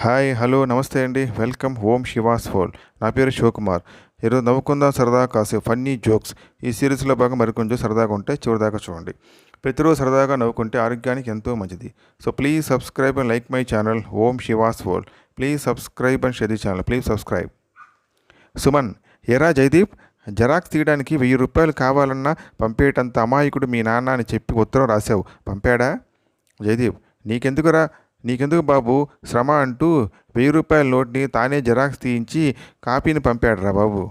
Hi hello నమస్తే అండి. Welcome home Shiva's ఫోల్. నా పేరు శివకుమార్. ఈరోజు నవ్వుకుందాం సరదా కాసే ఫన్నీ జోక్స్. ఈ సిరీస్లో భాగం మరికొంచెం సరదాగా ఉంటే చివరిదాకా చూడండి. ప్రతిరోజు సరదాగా నవ్వుకుంటే ఆరోగ్యానికి ఎంతో మంచిది. So please subscribe and like my channel Om she was pole. Please subscribe and share the channel. Please subscribe. Suman ఎరా జయదీప్? జెరాక్స్ తీయడానికి వెయ్యి రూపాయలు కావాలన్నా పంపేటంత అమాయకుడు మీ నాన్న అని చెప్పి ఉత్తరం రాశావు. పంపాడా? జయదీప్ నీకెందుకురా? నీకెందుకు బాబు? శ్రమ అంటూ వెయ్యి రూపాయల నోట్ని తానే జెరాక్స్ తీయించి కాపీని పంపాడురా బాబు.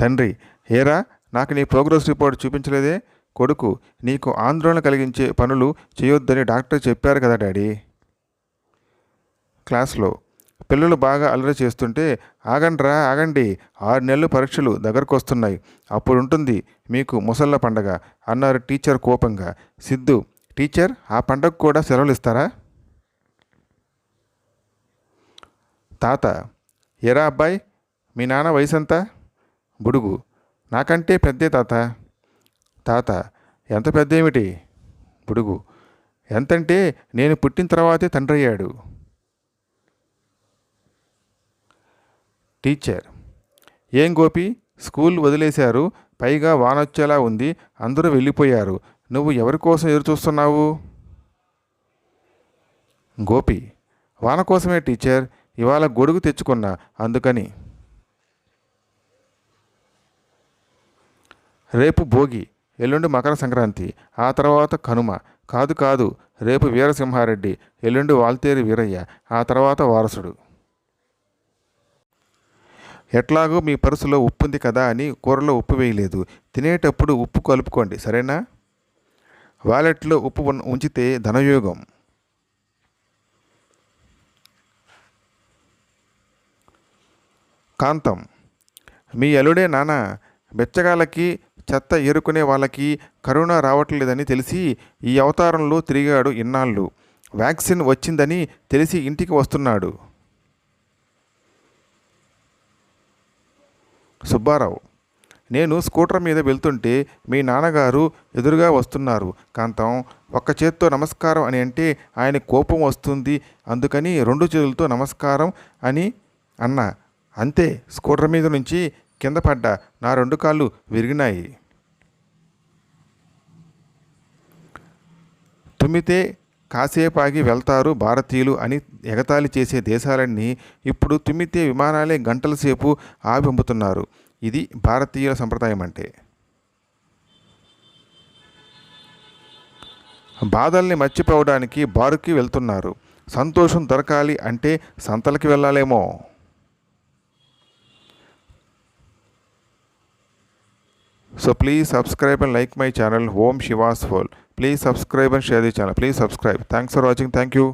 తండ్రి ఏరా? నాకు నీ ప్రోగ్రెస్ రిపోర్ట్ చూపించలేదే? కొడుకు నీకు ఆందోళన కలిగించే పనులు చేయొద్దని డాక్టర్ చెప్పారు కదా డాడీ. క్లాస్లో పిల్లలు బాగా అల్లరి చేస్తుంటే ఆగండ్రా ఆగండి ఆరు నెలలు పరీక్షలు దగ్గరకు వస్తున్నాయి అప్పుడు ఉంటుంది మీకు ముసళ్ళ పండగ అన్నారు టీచర్ కోపంగా. సిద్ధు టీచర్ ఆ పండగ కూడా సెలవులు ఇస్తారా? తాత ఎరా అబ్బాయి మీ నాన్న వయసు ఎంత బుడుగు నాకంటే పెద్దే తాత. తాత ఎంత పెద్ద ఏమిటి బుడుగు ఎంతంటే నేను పుట్టిన తర్వాతే తండ్రి అయ్యాడు. టీచర్ ఏం గోపి స్కూల్ వదిలేశారు పైగా వానొచ్చేలా ఉంది అందరూ వెళ్ళిపోయారు నువ్వు ఎవరి కోసం ఎదురు చూస్తున్నావు గోపి వాన కోసమే టీచర్ ఇవాళ గొడుగు తెచ్చుకున్నా అందుకని. రేపు భోగి ఎల్లుండి మకర సంక్రాంతి ఆ తర్వాత కనుమ. కాదు కాదు రేపు వీరసింహారెడ్డి ఎల్లుండి వాల్తేరి వీరయ్య ఆ తర్వాత వారసుడు. ఎట్లాగో మీ పరుసులో ఉప్పుంది కదా అని కూరలో ఉప్పు వేయలేదు. తినేటప్పుడు ఉప్పు కలుపుకోండి సరేనా? వాలెట్లో ఉప్పు ఉంచితే ధనయోగం. కాంతం. మీ అల్లుడే నాన్న బెచ్చగాళ్ళకి చెత్త ఏరుకునే వాళ్ళకి కరోనా రావట్లేదని తెలిసి ఈ అవతారంలో తిరిగాడు ఇన్నాళ్ళు. వ్యాక్సిన్ వచ్చిందని తెలిసి ఇంటికి వస్తున్నాడు. సుబ్బారావు. నేను స్కూటర్ మీద వెళ్తుంటే మీ నాన్నగారు ఎదురుగా వస్తున్నారు. కాంతం ఒక్క చేత్తో నమస్కారం అని అంటే ఆయన కోపం వస్తుంది. అందుకని రెండు చేతులతో నమస్కారం అని అన్నా. అంతే స్కూటర్ మీద నుంచి కింద పడ్డా. నా రెండు కాళ్ళు విరిగినాయి. తుమ్మితే కాసేపాగి వెళ్తారు భారతీయులు అని ఎగతాళి చేసే దేశాలన్నీ ఇప్పుడు తుమ్మితే విమానాలే గంటల సేపు ఆవి ఇది భారతీయుల సంప్రదాయం అంటే. బాధల్ని మర్చిపోవడానికి బారుకి వెళ్తున్నారు. సంతోషం దొరకాలి అంటే సంతలకి వెళ్ళాలేమో. So please subscribe and like my channel. Om she was pole. Please subscribe and share the channel. Please subscribe. Thanks for watching. Thank you.